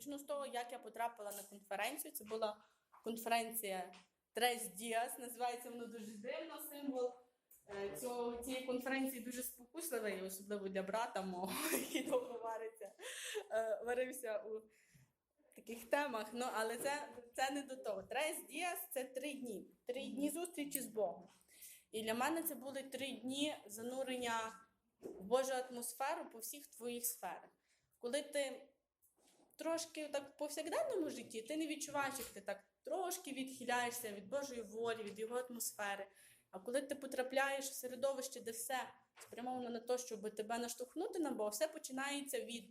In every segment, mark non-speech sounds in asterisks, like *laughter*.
почну з того, як я потрапила на конференцію. Це була конференція Трес Діас. Називається воно дуже дивно. Символ е, цього, цієї конференції дуже спокусливий, особливо для брата мого, *laughs* який довго вариться, е, варився у таких темах. Ну, але це, це не до того. Трес Діас це три дні. Три дні зустрічі з Богом. І для мене це були три дні занурення в Божу атмосферу по всіх твоїх сферах. Коли ти трошки так в повсякденному житті, ти не відчуваєш, як ти так трошки відхиляєшся від Божої волі, від його атмосфери. А коли ти потрапляєш в середовище, де все спрямовано на те, щоб тебе наштовхнути на Бога, все починається від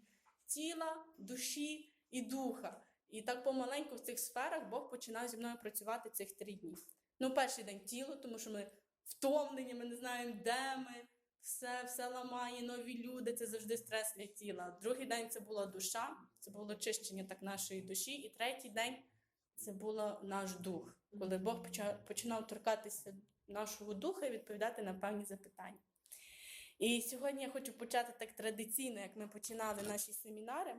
тіла, душі і духа. І так помаленьку в цих сферах Бог починає зі мною працювати цих три дні. Ну, перший день тіло, тому що ми втомлені, ми не знаємо, де ми, все, все ламає, нові люди, це завжди стрес для тіла. Другий день це була душа, це було чищення так нашої душі. І третій день це було наш дух, коли Бог починав торкатися нашого духа і відповідати на певні запитання. І сьогодні я хочу почати так традиційно, як ми починали наші семінари.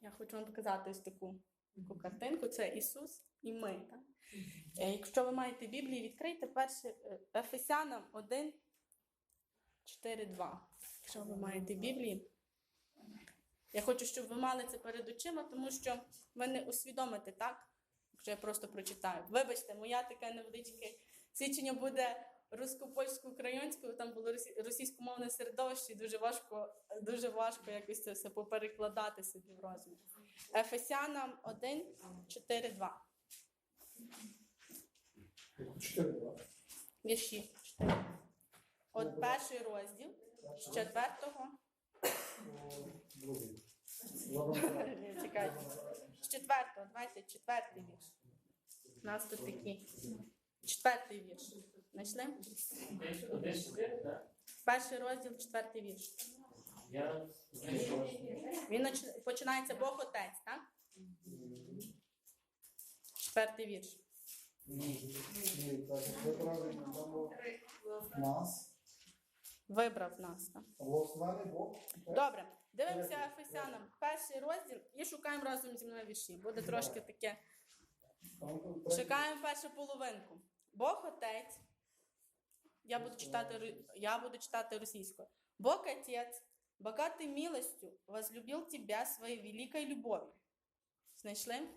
Я хочу вам показати ось таку, таку картинку. Це Ісус і ми. Так? Е, Якщо ви маєте Біблію, відкрийте перше е, Ефесянам 1, 4, 2. Якщо ви маєте Біблії. Я хочу, щоб ви мали це перед очима, тому що ви не усвідомите так, якщо я просто прочитаю. Вибачте, моя таке невеличке свідчення буде русько-польсько-українською, там було російськомовне середовище, і дуже важко, дуже важко якось це все поперекладати собі в розум. Ефесянам 1, 4, 2. Чотири два. Вірші 4. От перший розділ з четвертого. Чекайте. З четвертого, давайте четвертий вірш. У нас тут такі. Четвертий вірш. Знайшли? Перший розділ, четвертий вірш. Він починається Бог Отець, так? Четвертий вірш. Ні, так, це правильно. Там нас. Вибрав нас. Так? Добре, дивимося Ефесянам. Перший розділ і шукаємо разом зі мною вірші. Буде трошки таке. Шукаємо першу половинку. Бог Отець. Я буду читати, я буду читати російською. Бог Отець, богатый милостью, возлюбил тебя своей великой любовью. Знайшли?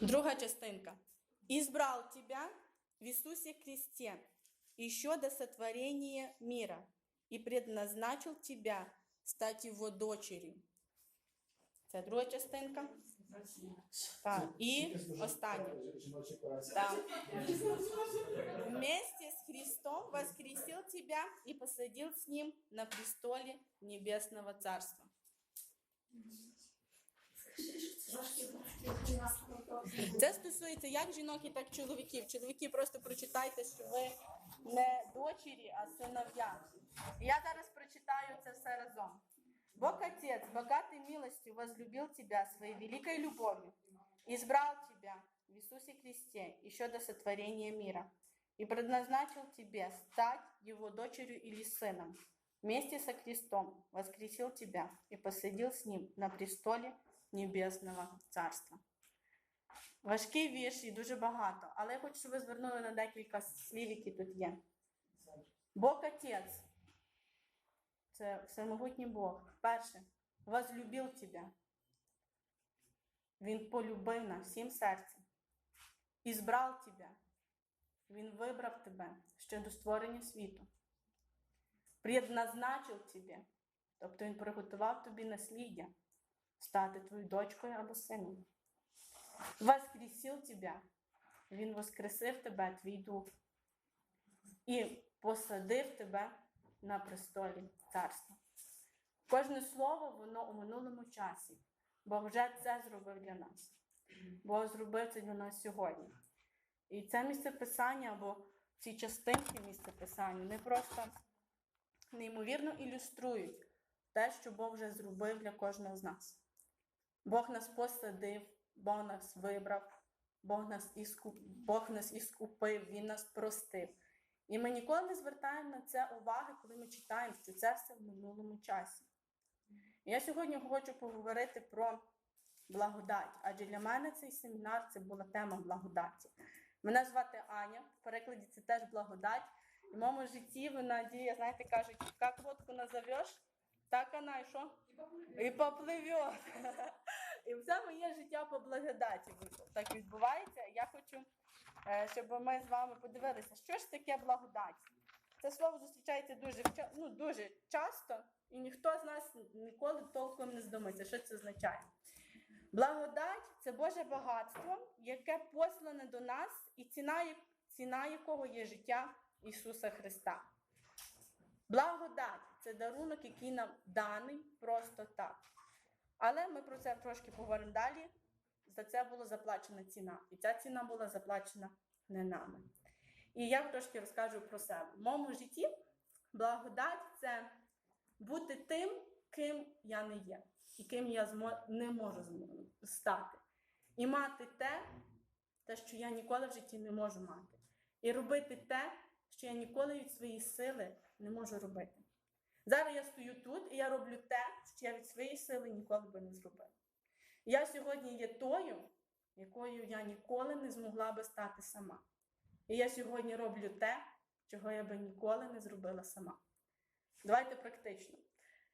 Друга частинка. Избрал тебя в Иисусе Христе еще до сотворения мира и предназначил тебя стать его дочерью. Це друга частинка. Так, і Тільки служить, остання. е, жіночий корес. Да. Вместе с Христом воскресил тебя и посадил с Ним на престоле Небесного Царства. Це стосується як жінок, і так чоловіків. Чоловіки просто прочитайте, що ви не дочері, а синов'я. Я зараз прочитаю це все разом. Бог Отец, богатый милостью, возлюбил тебя своей великой любовью, избрал тебя в Иисусе Христе еще до сотворения мира и предназначил тебе стать его дочерью или сыном. Вместе со Христом воскресил тебя и посадил с ним на престоле Небесного Царства. Важкий вірш і дуже багато, але я хочу, щоб ви звернули на декілька слів, які тут є. Бог Отець. Це всемогутній Бог. Перше, возлюбив тебе. Він полюбив нас всім серцем. Збрав тебе. Він вибрав тебе ще до створення світу. Предназначив тебе. Тобто він приготував тобі насліддя стати твоєю дочкою або сином. Воскресив тебе. Він воскресив тебе, твій дух, і посадив тебе на престолі царства. Кожне слово воно у минулому часі, бо вже це зробив для нас. Бог зробив це для нас сьогодні. І це місце писання або ці частинки місця писання не просто неймовірно ілюструють те, що Бог вже зробив для кожного з нас. Бог нас посадив, Бог нас вибрав, Бог нас іскуп... Бог нас іскупив, Він нас простив. І ми ніколи не звертаємо на це уваги, коли ми читаємо, що це все в минулому часі. Я сьогодні хочу поговорити про благодать, адже для мене цей семінар це була тема благодаті. Мене звати Аня, в перекладі це теж благодать. І в моєму житті вона діє, знаєте, кажуть, як лодку назовеш, так вона і що? І попливе. І все моє життя по благодаті так відбувається. Я хочу, е, щоб ми з вами подивилися, що ж таке благодать. Це слово зустрічається дуже ну, дуже часто, і ніхто з нас ніколи толком не здумається, що це означає. Благодать це Боже багатство, яке послане до нас, і ціна, ціна якого є життя Ісуса Христа. Благодать це дарунок, який нам даний просто так. Але ми про це трошки поговоримо далі. За це була заплачена ціна. І ця ціна була заплачена не нами. І я трошки розкажу про себе. В моєму житті благодать це бути тим, ким я не є, і ким я не можу стати. І мати те, те, що я ніколи в житті не можу мати. І робити те, що я ніколи від своєї сили не можу робити. Зараз я стою тут і я роблю те, що я від своєї сили ніколи би не зробила. Я сьогодні є тою, якою я ніколи не змогла би стати сама. І я сьогодні роблю те, чого я би ніколи не зробила сама. Давайте практично.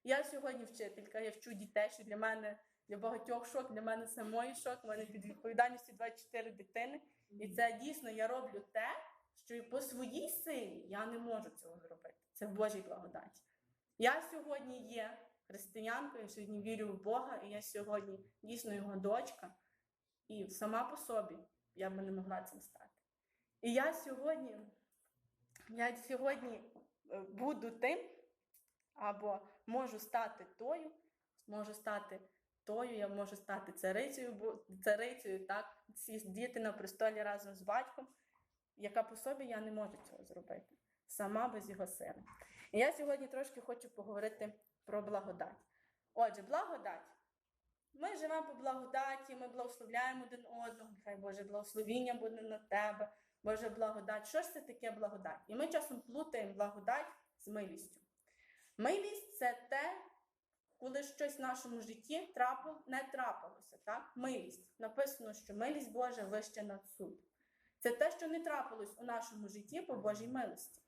Я сьогодні вчителька, я вчу дітей, що для мене для багатьох шок, для мене самої шок, у мене під відповідальністю 24 дитини. І це дійсно я роблю те, що і по своїй силі я не можу цього зробити. Це в Божій благодаті. Я сьогодні є християнкою, я сьогодні вірю в Бога, і я сьогодні дійсно його дочка. І сама по собі я би не могла цим стати. І я сьогодні, я сьогодні е, буду тим, або можу стати тою, можу стати тою, я можу стати царицею, царицею, так, сидіти на престолі разом з батьком, яка по собі я не можу цього зробити, сама без його сили. І я сьогодні трошки хочу поговорити про благодать. Отже, благодать. Ми живемо по благодаті, ми благословляємо один одного, хай Боже благословіння буде на тебе, Боже благодать. Що ж це таке благодать? І ми часом плутаємо благодать з милістю. Милість це те, коли щось в нашому житті трапило, не трапилося. Так? Милість. Написано, що милість Божа вища над суд. Це те, що не трапилось у нашому житті по Божій милості.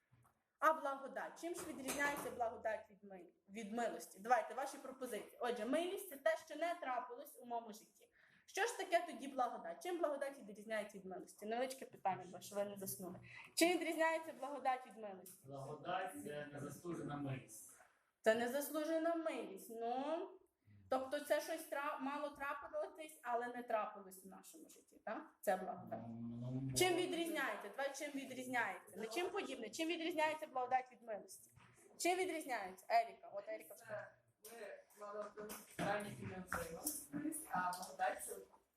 А благодать. Чим ж відрізняється благодать від, ми... від милості? Давайте ваші пропозиції. Отже, милість це те, що не трапилось у моєму житті. Що ж таке тоді благодать? Чим благодать відрізняється від милості? Невеличке питання, бо що ви не заснули. Чим відрізняється благодать від милості? Благодать це незаслужена милість. Це незаслужена милість. Ну, тобто це щось тра... мало трапилось, але не трапилось в нашому житті. Так? Це благодать. Ну, Чим відрізняється? Давай чим відрізняється? Не чим подібне. Чим відрізняється благодать від милості? Чим відрізняється? Еріка, от Еріка сказала. Ми мали ранні фінансуємо, а благодать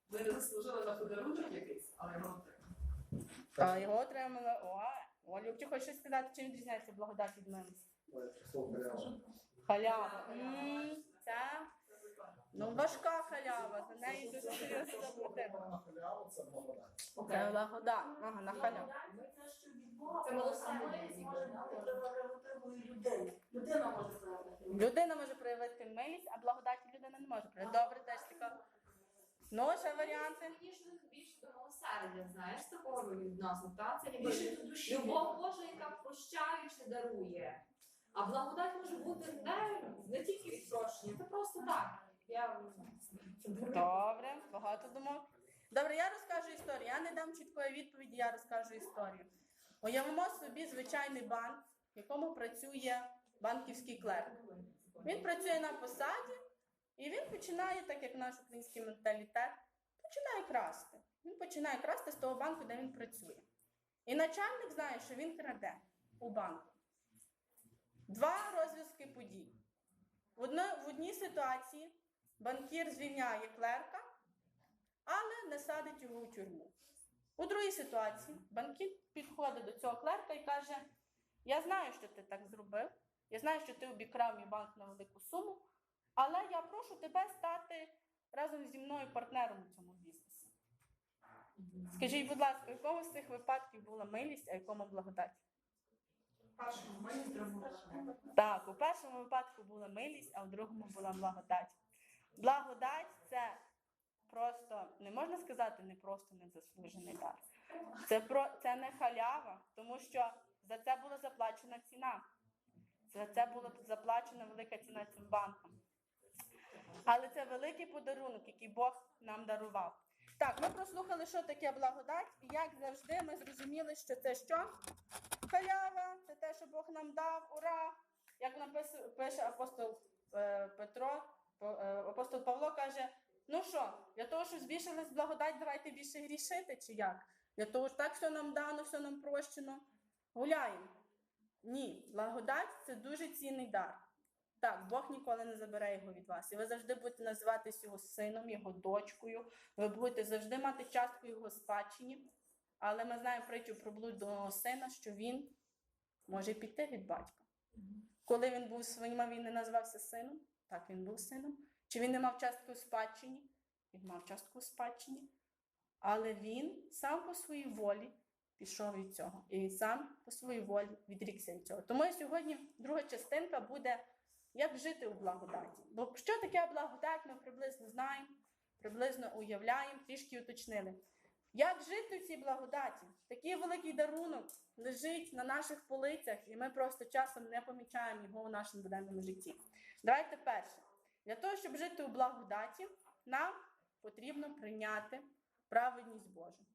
ви не заслужили на подарунок якийсь, але його отримали. А його отримали. О, о, Любчик, хочеш щось сказати, чим відрізняється благодать від милості? Ой, слово халява. Халява. Це ну, важка халява, за неї дуже серйозно. На халяву це благодать. Це благодать. Ага, на халяву. Це милосердя може бути прерогативою. Людина може проявити. Людина може проявити милість, а благодаті людина не може проявити. Добре, теж така. Ну, ще варіанти. Ніж більше до милосердя, знаєш, такого відносно, та? Це ніби Більше до душі. любов Божа, яка прощаючи дарує. А благодать може бути не, не тільки відпрошення, це просто так. Я Добре, багато думок. Добре, я розкажу історію. Я не дам чіткої відповіді, я розкажу історію. Уявимо собі звичайний банк, в якому працює банківський клерк. Він працює на посаді, і він починає, так як наш український менталітет, починає красти. Він починає красти з того банку, де він працює. І начальник знає, що він краде у банку. Два розв'язки подій. В, в одній ситуації банкір звільняє клерка, але не садить його у тюрму. У другій ситуації банкір підходить до цього клерка і каже: Я знаю, що ти так зробив, я знаю, що ти обікрав мій банк на велику суму, але я прошу тебе стати разом зі мною партнером у цьому бізнесі. Скажіть, будь ласка, в якому з цих випадків була милість, а в якому благодать? Першому. Так, у першому випадку була милість, а у другому була благодать. Благодать це просто, не можна сказати, не просто незаслужений дар. Це, про, це не халява, тому що за це була заплачена ціна. За це була заплачена велика ціна цим банкам. Але це великий подарунок, який Бог нам дарував. Так, ми прослухали, що таке благодать, і як завжди ми зрозуміли, що це що? Халява, це те, що Бог нам дав, ура! Як нам пише, апостол е, Петро, апостол Павло каже: ну що, для того, щоб збільшилась благодать, давайте більше грішити, чи як? Для того ж так все нам дано, все нам прощено. Гуляємо. Ні, благодать це дуже цінний дар. Так, Бог ніколи не забере його від вас. І ви завжди будете називатись його сином, його дочкою. Ви будете завжди мати частку його спадщині. Але ми знаємо притчу про блудного сина, що він може піти від батька. Коли він був своїм, він не назвався сином, так він був сином. Чи він не мав частку у спадщині? Він мав частку у спадщині. Але він сам по своїй волі пішов від цього. І він сам по своїй волі відрікся від цього. Тому сьогодні друга частинка буде як жити у благодаті. Бо що таке благодать, ми приблизно знаємо, приблизно уявляємо, трішки уточнили. Як жити в цій благодаті? Такий великий дарунок лежить на наших полицях, і ми просто часом не помічаємо його у нашому буденному житті. Давайте перше. Для того, щоб жити у благодаті, нам потрібно прийняти праведність Божу.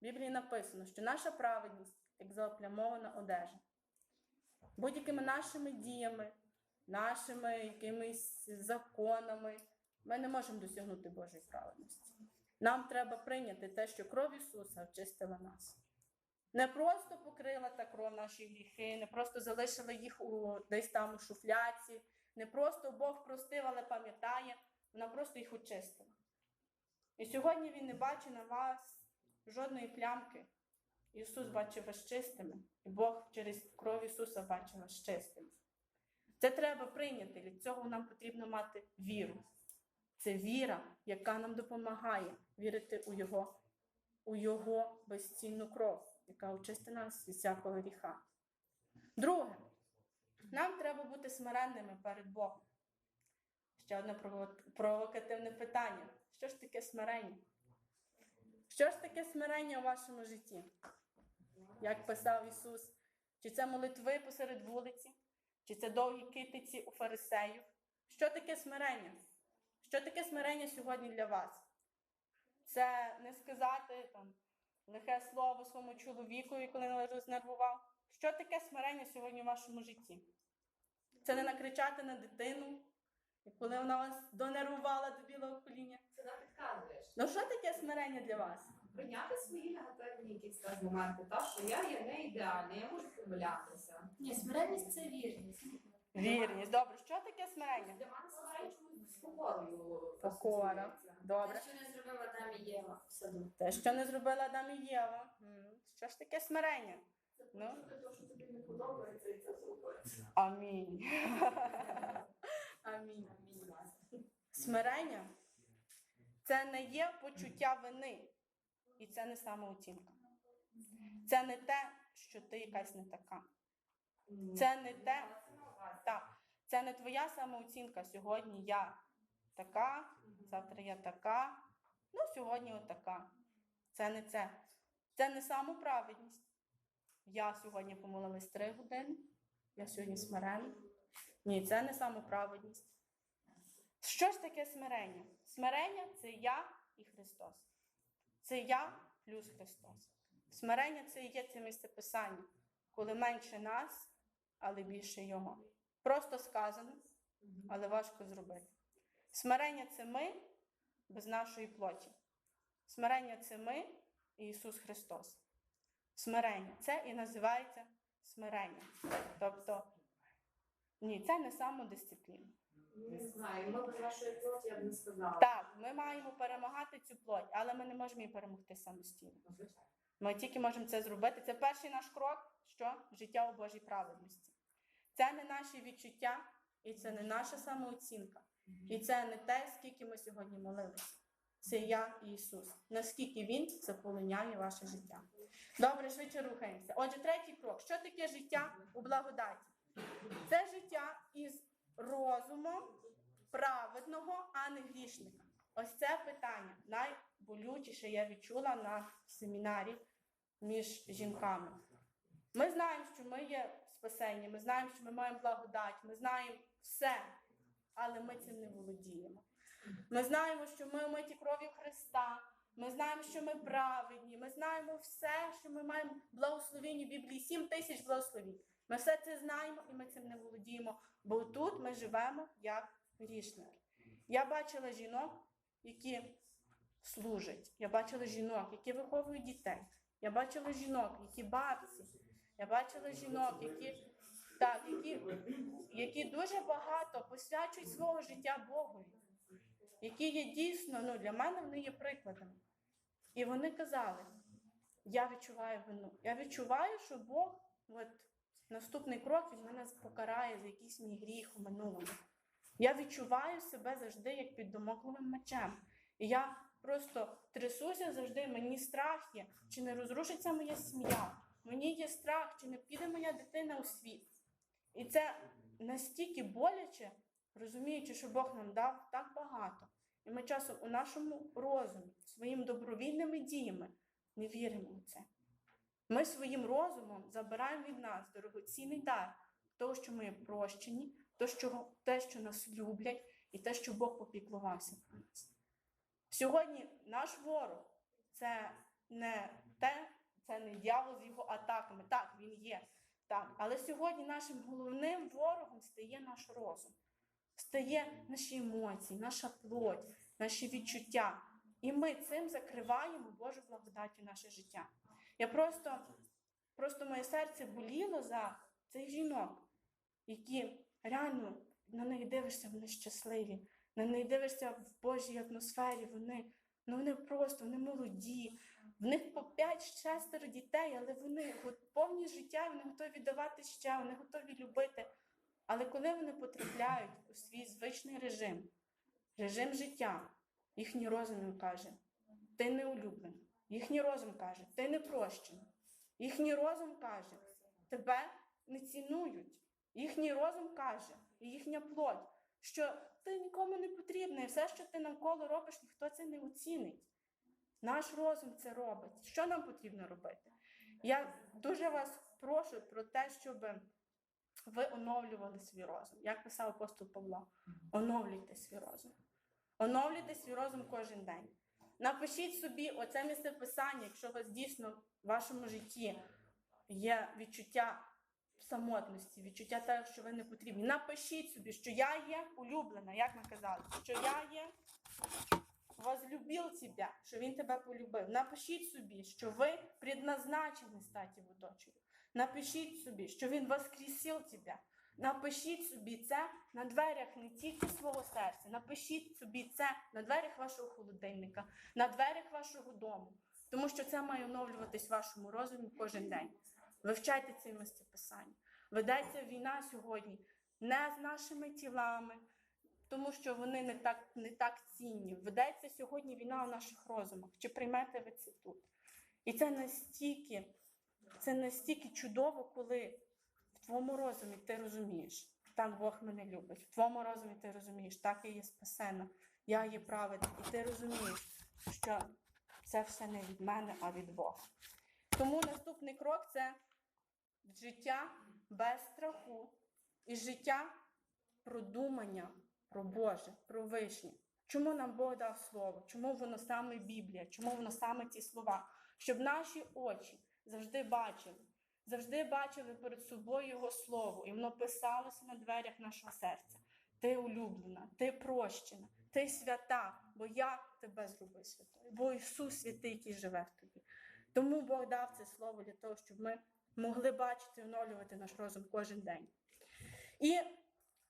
В Біблії написано, що наша праведність як заоплямована одежа. Будь-якими нашими діями, нашими якимись законами ми не можемо досягнути Божої праведності. Нам треба прийняти те, що кров Ісуса очистила нас. Не просто покрила та кров наші гріхи, не просто залишила їх у, десь там у шуфляці, не просто Бог простив, але пам'ятає, вона просто їх очистила. І сьогодні Він не бачить на вас жодної плямки. Ісус бачить вас чистими, і Бог через кров Ісуса бачить вас чистими. Це треба прийняти. Для цього нам потрібно мати віру. Це віра, яка нам допомагає вірити у Його, у Його безцінну кров, яка очистить нас від всякого гріха. Друге, нам треба бути смиренними перед Богом. Ще одне провокативне питання. Що ж таке смирення? Що ж таке смирення у вашому житті? Як писав Ісус, чи це молитви посеред вулиці, чи це довгі китиці у фарисеїв? Що таке смирення? Що таке смирення сьогодні для вас? Це не сказати там лихе слово своєму чоловіку, коли він рознервував. Що таке смирення сьогодні в вашому житті? Це не накричати на дитину, і коли вона вас донервувала до білого коління. Це не підказуєш. Ну що таке смирення для вас? Прийняти свої негативні якісь так, моменти, та, що я є не ідеальна, я можу помилятися. Ні, смиренність це вірність. Вірність. Добре, що таке смирення? Для мене смирення чомусь з покорою. Покора. Добре. Те, що не зробив Адам і Єва в саду. Те, що не зробила Адам і Єва. Що ж таке смирення? Ну? Це те, що тобі не подобається, і це зробити. Амінь. Амінь. Смирення це не є почуття вини, і це не самооцінка. Це не те, що ти якась не така. Це не те, так, це не твоя самооцінка. Сьогодні я така, завтра я така, ну сьогодні отака. Це не це. Це не самоправедність. Я сьогодні помолилась три години, я сьогодні смиренна. Ні, це не самоправедність. Що ж таке смирення? Смирення це я і Христос. Це я плюс Христос. Смирення це і є це місце писання, коли менше нас, але більше Його. Просто сказано, але важко зробити. Смирення це ми без нашої плоті. Смирення це ми і Ісус Христос. Смирення це і називається смирення. Тобто, ні, це не самодисципліна. Не знаю, ми без вашої плоті я б не сказала. Так, ми маємо перемагати цю плоть, але ми не можемо її перемогти самостійно. Ми тільки можемо це зробити. Це перший наш крок, що життя у Божій праведності. Це не наші відчуття, і це не наша самооцінка. І це не те, скільки ми сьогодні молилися. Це я Ісус. Наскільки Він заполоняє ваше життя. Добре, швидше рухаємося. Отже, третій крок. Що таке життя у благодаті? Це життя із розумом праведного, а не грішника. Ось це питання найболючіше я відчула на семінарі між жінками. Ми знаємо, що ми є спасені, ми знаємо, що ми маємо благодать, ми знаємо все, але ми цим не володіємо. Ми знаємо, що ми омиті кров'ю Христа, ми знаємо, що ми праведні, ми знаємо все, що ми маємо благословіння Біблії, 7 тисяч благословінь. Ми все це знаємо і ми цим не володіємо, бо тут ми живемо як грішники. Я бачила жінок, які служать. Я бачила жінок, які виховують дітей. Я бачила жінок, які бабці. Я бачила жінок, які, так, які, які дуже багато посвячують свого життя Богові, які є дійсно, ну для мене вони є прикладами. І вони казали: я відчуваю вину. Я відчуваю, що Бог, от наступний крок, він мене покарає за якийсь мій гріх у минулому. Я відчуваю себе завжди як під домокловим мечем. І я просто трясуся завжди, мені страх є, чи не розрушиться моя сім'я. Мені є страх, чи не піде моя дитина у світ. І це настільки боляче, розуміючи, що Бог нам дав так багато. І ми часом у нашому розумі, своїми добровільними діями не віримо у це. Ми своїм розумом забираємо від нас дорогоцінний дар того, що ми прощені, то, що, те, що нас люблять, і те, що Бог попіклувався про нас. Сьогодні наш ворог це не те, це не дьявол з його атаками. Так, він є. Так. Але сьогодні нашим головним ворогом стає наш розум, стає наші емоції, наша плоть, наші відчуття. І ми цим закриваємо Божу благодать у наше життя. Я просто, просто моє серце боліло за цих жінок, які реально на них дивишся, вони щасливі, на них дивишся в Божій атмосфері, вони, ну вони просто вони молоді. В них по 5-6 дітей, але вони повні життя, вони готові давати ще, вони готові любити. Але коли вони потрапляють у свій звичний режим, режим життя, їхній розум каже, ти не улюблений. Їхній розум каже, ти не прощений. Їхній розум каже, тебе не цінують. Їхній розум каже, і їхня плоть, що ти нікому не потрібний, все, що ти навколо робиш, ніхто це не оцінить. Наш розум це робить. Що нам потрібно робити? Я дуже вас прошу про те, щоб ви оновлювали свій розум. Як писав апостол Павло, оновлюйте свій розум. Оновлюйте свій розум кожен день. Напишіть собі оце місце писання, якщо у вас дійсно в вашому житті є відчуття самотності, відчуття того, що ви не потрібні. Напишіть собі, що я є улюблена, як ми казали, що я є возлюбив тебя, що він тебе полюбив. Напишіть собі, що ви предназначені стати в дочерью. Напишіть собі, що він воскресив тебе. Напишіть собі це на дверях не тільки свого серця, напишіть собі це на дверях вашого холодильника, на дверях вашого дому, тому що це має оновлюватись в вашому розумі кожен день. Вивчайте ці місця писання. Ведеться війна сьогодні не з нашими тілами, тому що вони не так, не так цінні. Ведеться сьогодні війна у наших розумах. Чи приймете ви це тут? І це настільки, це настільки чудово, коли в твоєму розумі ти розумієш, так Бог мене любить. В твоєму розумі ти розумієш, так я є спасена, я є праведна. І ти розумієш, що це все не від мене, а від Бога. Тому наступний крок це життя без страху і життя продумання про Боже, про вишнє. Чому нам Бог дав слово? Чому воно саме Біблія? Чому воно саме ці слова? Щоб наші очі завжди бачили, завжди бачили перед собою Його слово, і воно писалося на дверях нашого серця. Ти улюблена, ти прощена, ти свята, бо я тебе зробив святою, бо Ісус святий, який живе в тобі. Тому Бог дав це слово для того, щоб ми могли бачити і оновлювати наш розум кожен день. І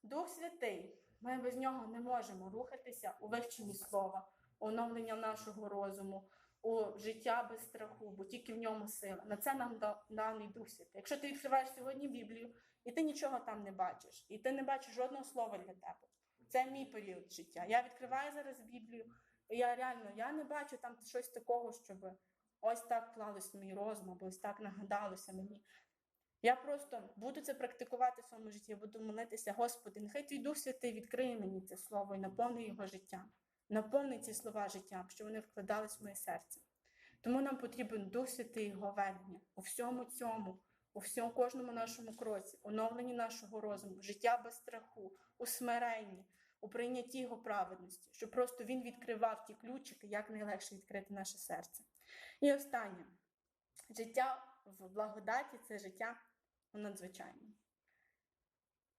Дух Святий, ми без нього не можемо рухатися у вивченні слова, оновлення нашого розуму, у життя без страху, бо тільки в ньому сила. На це нам даний Дух. Якщо ти відкриваєш сьогодні Біблію, і ти нічого там не бачиш, і ти не бачиш жодного слова для тебе. Це мій період життя. Я відкриваю зараз Біблію, І я реально я не бачу там щось такого, щоб ось так клалось мій розум, або ось так нагадалося мені. Я просто буду це практикувати в своєму житті, буду молитися, Господи, нехай твій Дух Святий відкриє мені це слово і наповни його життя, наповни ці слова життя, щоб вони вкладались в моє серце. Тому нам потрібен Дух Святий його ведення у всьому цьому, у всьому кожному нашому кроці, оновленні нашого розуму, життя без страху, у смиренні, у прийнятті його праведності, щоб просто він відкривав ті ключики, як найлегше відкрити наше серце. І останнє життя в благодаті це життя у надзвичайному.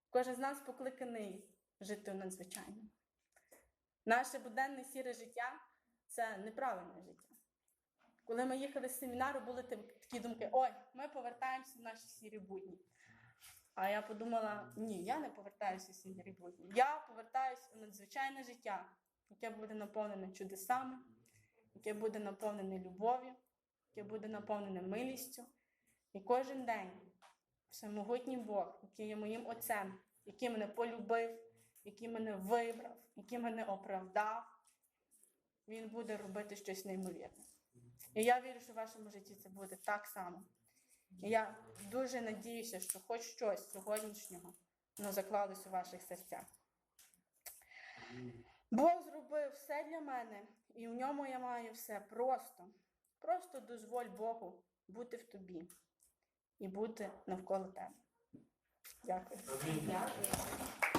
Кожен з нас покликаний жити у надзвичайному. Наше буденне сіре життя це неправильне життя. Коли ми їхали з семінару, були такі думки: ой, ми повертаємося в наші сірі будні. А я подумала: ні, я не повертаюся в сірі будні. Я повертаюся у надзвичайне життя, яке буде наповнене чудесами, яке буде наповнене любов'ю, яке буде наповнене милістю. І кожен день всемогутній Бог, який є моїм отцем, який мене полюбив, який мене вибрав, який мене оправдав, він буде робити щось неймовірне. І я вірю, що в вашому житті це буде так само. І я дуже надіюся, що хоч щось сьогоднішнього воно заклалось у ваших серцях. Бог зробив все для мене, і в ньому я маю все просто. Просто дозволь Богу бути в тобі і бути навколо тебе. Дякую. Дякую.